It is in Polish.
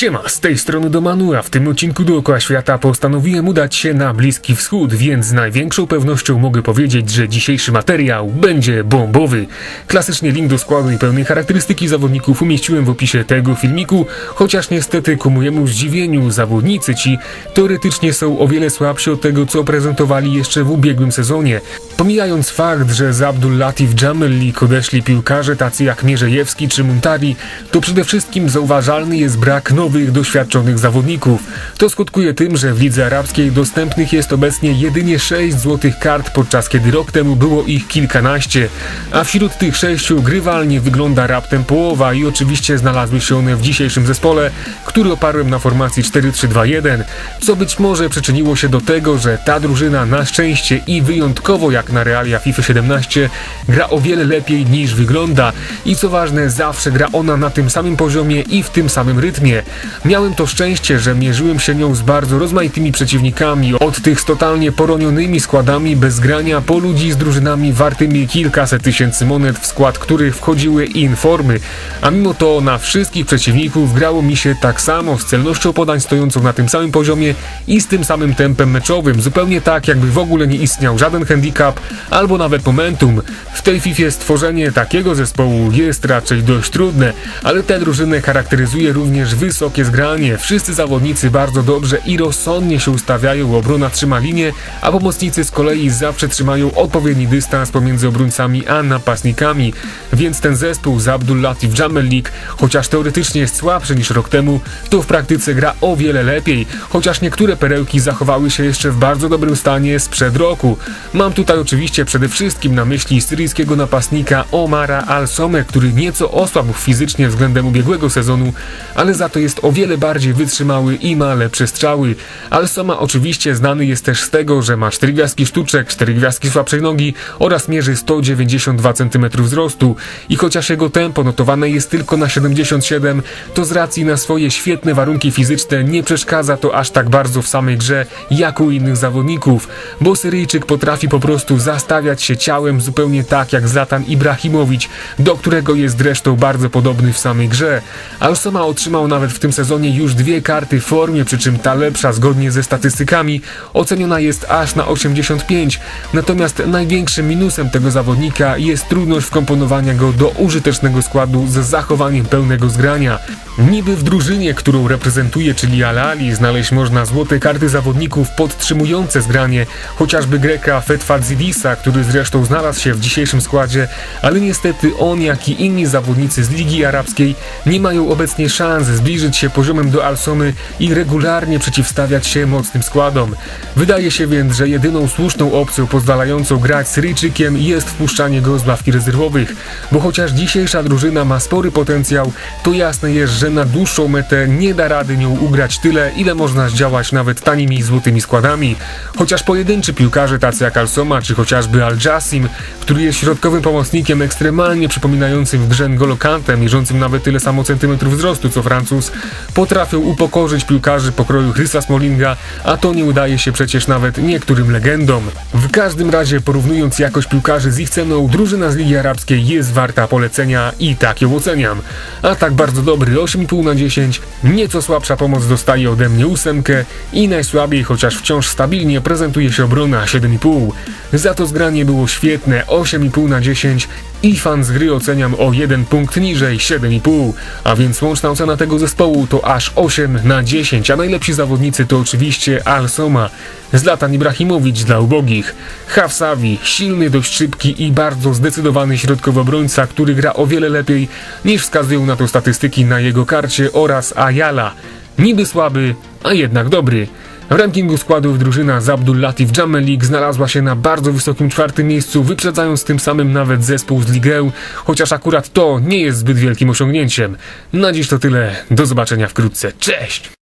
Siema, z tej strony Domanu, a w tym odcinku dookoła świata postanowiłem udać się na Bliski Wschód, więc z największą pewnością mogę powiedzieć, że dzisiejszy materiał będzie bombowy. Klasycznie link do składu i pełnej charakterystyki zawodników umieściłem w opisie tego filmiku, chociaż niestety ku mojemu zdziwieniu zawodnicy ci teoretycznie są o wiele słabsi od tego, co prezentowali jeszcze w ubiegłym sezonie. Pomijając fakt, że z Abdul Latif Jamellik odeszli piłkarze tacy jak Mierzejewski czy Muntari, to przede wszystkim zauważalny jest brak nowych, doświadczonych zawodników. To skutkuje tym, że w lidze arabskiej dostępnych jest obecnie jedynie 6 złotych kart, podczas kiedy rok temu było ich kilkanaście, a wśród tych sześciu grywalnie wygląda raptem połowa i oczywiście znalazły się one w dzisiejszym zespole, który oparłem na formacji 4-3-2-1, co być może przyczyniło się do tego, że ta drużyna na szczęście i wyjątkowo jak na realia FIFA 17 gra o wiele lepiej niż wygląda i co ważne zawsze gra ona na tym samym poziomie i w tym samym rytmie. Miałem to szczęście, że mierzyłem się nią z bardzo rozmaitymi przeciwnikami, od tych z totalnie poronionymi składami bez grania po ludzi z drużynami wartymi kilkaset tysięcy monet, w skład których wchodziły informy, a mimo to na wszystkich przeciwników grało mi się tak samo, z celnością podań stojącą na tym samym poziomie i z tym samym tempem meczowym, zupełnie tak jakby w ogóle nie istniał żaden handicap albo nawet momentum. W tej FIFA stworzenie takiego zespołu jest raczej dość trudne, ale tę drużynę charakteryzuje również wysokie zgranie. Wszyscy zawodnicy bardzo dobrze i rozsądnie się ustawiają, obrona trzyma linię, a pomocnicy z kolei zawsze trzymają odpowiedni dystans pomiędzy obrońcami a napastnikami. Więc ten zespół z Abdul Latif Jamellik, chociaż teoretycznie jest słabszy niż rok temu, to w praktyce gra o wiele lepiej, chociaż niektóre perełki zachowały się jeszcze w bardzo dobrym stanie sprzed roku. Mam tutaj oczywiście przede wszystkim na myśli syryjskiego napastnika Omara Al-Some, który nieco osłabł fizycznie względem ubiegłego sezonu, ale za to jest o wiele bardziej wytrzymały i ma lepsze strzały. Al-Soma oczywiście znany jest też z tego, że ma 4 gwiazdki sztuczek, 4 gwiazdki słabszej nogi oraz mierzy 192 cm wzrostu i chociaż jego tempo notowane jest tylko na 77, to z racji na swoje świetne warunki fizyczne nie przeszkadza to aż tak bardzo w samej grze jak u innych zawodników, bo Syryjczyk potrafi po prostu zastawiać się ciałem zupełnie tak jak Zlatan Ibrahimowicz, do którego jest zresztą bardzo podobny w samej grze. Al-Soma otrzymał nawet w tym sezonie już dwie karty w formie, przy czym ta lepsza zgodnie ze statystykami oceniona jest aż na 85. Natomiast największym minusem tego zawodnika jest trudność wkomponowania go do użytecznego składu z zachowaniem pełnego zgrania. Niby w drużynie, którą reprezentuje, czyli Al-Ali, znaleźć można złote karty zawodników podtrzymujące zgranie, chociażby Greka Fetfadzidisa, który zresztą znalazł się w dzisiejszym składzie, ale niestety on, jak i inni zawodnicy z Ligi Arabskiej nie mają obecnie szans zbliżyć się poziomem do Alsomy i regularnie przeciwstawiać się mocnym składom. Wydaje się więc, że jedyną słuszną opcją pozwalającą grać Syryjczykiem jest wpuszczanie go z ławki rezerwowych, bo chociaż dzisiejsza drużyna ma spory potencjał, to jasne jest, że na dłuższą metę nie da rady nią ugrać tyle, ile można zdziałać nawet tanimi złotymi składami. Chociaż pojedynczy piłkarze tacy jak Alsoma czy chociażby Al Jassim, który jest środkowym pomocnikiem ekstremalnie przypominającym w grze N'Golo mierzącym nawet tyle samo centymetrów wzrostu co Francuz, potrafią upokorzyć piłkarzy pokroju Chrisa Smallinga, a to nie udaje się przecież nawet niektórym legendom. W każdym razie porównując jakość piłkarzy z ich ceną, drużyna z Ligi Arabskiej jest warta polecenia i tak ją oceniam. A tak bardzo dobry 8,5 na 10, nieco słabsza pomoc dostaje ode mnie ósemkę i najsłabiej, chociaż wciąż stabilnie prezentuje się obrona 7,5. Za to zgranie było świetne 8,5 na 10 i fan z gry oceniam o jeden punkt niżej 7,5, a więc łączna ocena tego zespołu to aż 8 na 10, a najlepsi zawodnicy to oczywiście Al-Soma, Zlatan Ibrahimowicz dla ubogich, Hafsawi, silny, dość szybki i bardzo zdecydowany środkowy obrońca, który gra o wiele lepiej niż wskazują na to statystyki na jego karcie oraz Ayala, niby słaby, a jednak dobry. W rankingu składów drużyna z Abdul Latif Jamellik znalazła się na bardzo wysokim czwartym miejscu, wyprzedzając tym samym nawet zespół z Ligę, chociaż akurat to nie jest zbyt wielkim osiągnięciem. Na dziś to tyle, do zobaczenia wkrótce, cześć!